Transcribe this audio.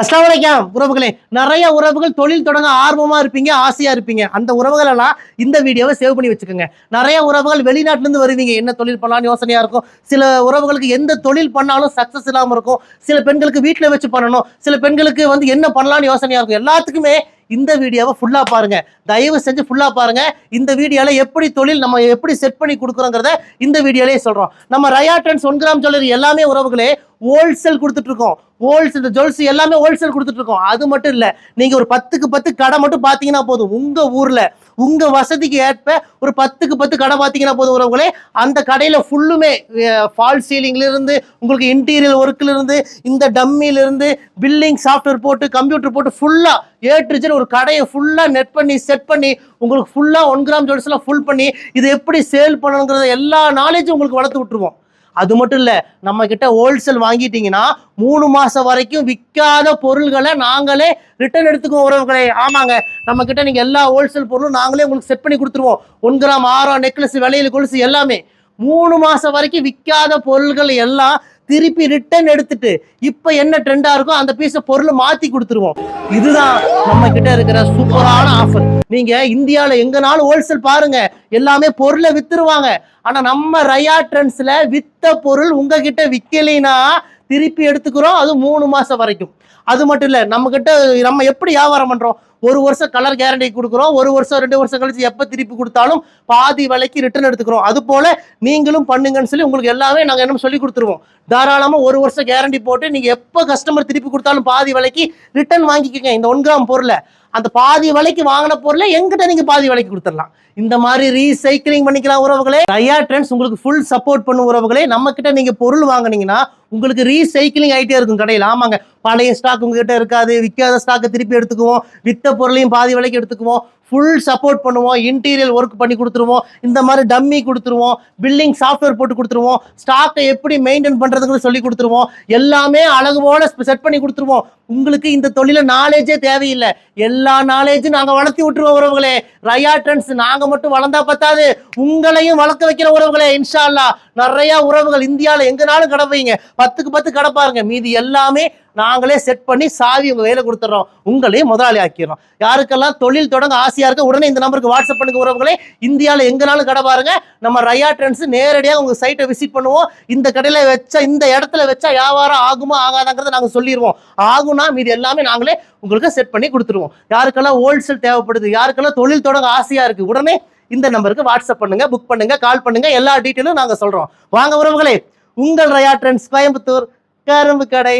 அஸ்லாம் வலைக்கம் உறவுகளே. நிறைய உறவுகள் தொழில் தொடங்க ஆர்வமா இருப்பீங்க ஆசையா இருப்பீங்க. அந்த உறவுகள் எல்லாம் இந்த வீடியோவை சேவ் பண்ணி வச்சுக்கோங்க. நிறைய உறவுகள் வெளிநாட்டுல இருந்து வருவீங்க. என்ன தொழில் பண்ணலாம்னு யோசனையா இருக்கும். சில உறவுகளுக்கு எந்த தொழில் பண்ணாலும் சக்சஸ் இல்லாம இருக்கும். சில பெண்களுக்கு வீட்டுல வச்சு பண்ணணும். சில பெண்களுக்கு வந்து என்ன பண்ணலாம்னு யோசனையா இருக்கும். எல்லாத்துக்குமே இந்த வீடியோவை ஃபுல்லா பாருங்க. தயவு செஞ்சு ஃபுல்லா பாருங்க. இந்த வீடியோல எப்படி தொழில் நம்ம எப்படி செட் பண்ணி கொடுக்குறோங்கிறத இந்த வீடியோலயே சொல்றோம். நம்ம ரயாட்டன் ட்ரெண்ட்ஸ் ஒன் கிராம் ஜுவல்லரி எல்லாமே உறவுகளே ஹோல்சேல் கொடுத்துட்டு இருக்கோம் ஹோல்சேல் இந்த ஜுவல்ஸ் எல்லாமே ஹோல்சேல் கொடுத்துட்டு இருக்கோம் அது மட்டும் இல்லை நீங்கள் ஒரு பத்துக்கு பத்து கடை மட்டும் பார்த்தீங்கன்னா போதும். உங்கள் ஊரில் உங்கள் வசதிக்கு ஏற்ப ஒரு பத்துக்கு பத்து கடை பார்த்தீங்கன்னா போதும் உறவுகளே அந்த கடையில் ஃபுல்லுமே ஃபால் சீலிங்லேருந்து உங்களுக்கு இன்டீரியர் ஒர்க்லேருந்து இந்த டம்மில இருந்து பில்லிங் சாஃப்ட்வேர் போட்டு கம்ப்யூட்டர் போட்டு ஃபுல்லாக ஏற்றுச்சுன்னு ஒரு கடையை ஃபுல்லாக நெட் பண்ணி செட் பண்ணி உங்களுக்கு ஃபுல்லாக ஒன் கிராம் ஜுவல்ஸ்லாம் ஃபுல் பண்ணி இது எப்படி சேல் பண்ணணுங்கிறத எல்லா நாலேஜும் உங்களுக்கு வளர்த்து விட்டுருவோம். அது மட்டும் இல்லை நம்ம கிட்ட ஹோல்சேல் வாங்கிட்டீங்கன்னா மூணு மாசம் வரைக்கும் விற்காத பொருள்களை நாங்களே ரிட்டர்ன் எடுத்துக்குவோம் உறவுகளே. ஆமாங்க நம்ம கிட்ட நீங்க எல்லா ஹோல்சேல் பொருளும் நாங்களே உங்களுக்கு செட் பண்ணி கொடுத்துருவோம். ஒன் கிராம் ஆரம் நெக்லஸ் விலையில் கொலுசு எல்லாமே. மூணு மாசம் வரைக்கும் விற்காத பொருள்கள் எல்லாம் திருப்பி ரிட்டர்ன் எடுத்துட்டு இப்ப என்ன ட்ரெண்டா இருக்கோ அந்த பீஸை பொருளை மாத்தி கொடுத்துருவோம். இதுதான் நம்ம கிட்ட இருக்கிற சூப்பரான ஆஃபர் நீங்க இந்தியாவில் எங்கனாலும் ஹோல்சேல் பாருங்க. எல்லாமே பொருளை வித்துருவாங்க. ஆனா நம்ம ரயா ட்ரெண்ட்ஸ்ல வித்த பொருள் உங்ககிட்ட விற்கலைன்னா திருப்பி எடுத்துக்கிறோம். அது மூணு மாசம் வரைக்கும். அது மட்டும் இல்ல நம்ம கிட்ட நம்ம எப்படி வியாபாரம் பண்றோம்? ஒரு வருஷம் கலர் கேரண்டி கொடுக்குறோம். ஒரு வருஷம் ரெண்டு வருஷம் கழிச்சு எப்போ திருப்பி கொடுத்தாலும் பாதி விலைக்கு ரிட்டர்ன் எடுத்துக்கிறோம். அது போல நீங்களும் பண்ணுங்கன்னு சொல்லி உங்களுக்கு எல்லாமே நாங்கள் என்ன சொல்லி கொடுத்துருவோம். தாராளமாக ஒரு வருஷம் கேரண்டி போட்டு நீங்கள் எப்போ கஸ்டமர் திருப்பி கொடுத்தாலும் பாதி விலைக்கு ரிட்டர்ன் வாங்கிக்கோங்க. இந்த ஒன் கிராம் பொருளை. அந்த பாதி விலைக்கு வாங்கின பொருளை எங்கிட்ட நீங்கள் பாதி விலைக்கு கொடுத்துடலாம். இந்த மாதிரி ரீசைக்கிளிங் பண்ணிக்கலாம் உறவுகளே. ஐயா ட்ரெண்ட்ஸ் உங்களுக்கு ஃபுல் சப்போர்ட் பண்ணும் உறவுகளே. நம்ம கிட்ட நீங்கள் பொருள் வாங்குனீங்கன்னா உங்களுக்கு ரீசைக்கிளிங் ஆகிட்டே இருக்கும் கடையில். ஆமாங்க. பழைய ஸ்டாக் உங்ககிட்ட இருக்காது. விற்காத ஸ்டாக்கை திருப்பி எடுத்துக்குவோம். வித்த பொருளையும் பாதி விலைக்கு எடுத்துக்குவோம். ஃபுல் சப்போர்ட் பண்ணுவோம் இன்டீரியர் ஒர்க் பண்ணி கொடுத்துருவோம் இந்த மாதிரி டம்மி கொடுத்துருவோம் பில்லிங் சாஃப்ட்வேர் போட்டு கொடுத்துருவோம் ஸ்டாக்கை எப்படி மெயின்டைன் பண்ணுறதுன்னு சொல்லி கொடுத்துருவோம் எல்லாமே அழகு போல செட் பண்ணி கொடுத்துருவோம். உங்களுக்கு இந்த தொழில நாலேஜே தேவையில்லை. எல்லா நாலேஜும் நாங்கள் வளர்த்தி விட்டுருவோம் உறவுகளே. ரயா ட்ரெண்ட்ஸ் நாங்கள் மட்டும் வளர்ந்தா பத்தாது. உங்களையும் வளர்க்க வைக்கிற உறவுகளே இன்ஷால்லா நிறையா உறவுகள் இந்தியாவில் எங்கனாலும் கிடப்பீங்க பத்துக்கு பத்து கிடப்பாருங்க மீதி எல்லாமே நாங்களே செட் பண்ணி சாவி உங்கள் வேலை கொடுத்துட்றோம் உங்களையும் முதலாளி ஆக்கிடுறோம். யாருக்கெல்லாம் தொழில் தொடங்க ஆசை ஆசையா இருக்கு. உடனே இந்த நம்பருக்கு வாட்ஸ்அப் பண்ணுங்க உறவுகளே. இந்தியாவில் எங்கனாலும் கடை பாருங்க. நம்ம ரயா ட்ரெண்ட்ஸ் நேரடியாக உங்க சைட்டை விசிட் பண்ணுவோம். இந்த கடையில வச்சா இந்த இடத்துல வச்சா வியாபாரம் ஆகுமா ஆகாதாங்கிறத நாங்கள் சொல்லிடுவோம் ஆகும்னா மீதி எல்லாமே நாங்களே உங்களுக்கு செட் பண்ணி கொடுத்துருவோம். யாருக்கெல்லாம் ஹோல்சேல் தேவைப்படுது யாருக்கெல்லாம் தொழில் தொடங்க ஆசையா இருக்கு உடனே இந்த நம்பருக்கு வாட்ஸ்அப் பண்ணுங்க புக் பண்ணுங்க கால் பண்ணுங்க. எல்லா டீட்டெயிலும் நாங்கள் சொல்றோம். வாங்க உறவுகளே. உங்கள் ரயா ட்ரெண்ட்ஸ் கோயம்புத்தூர் கரும்பு கடை.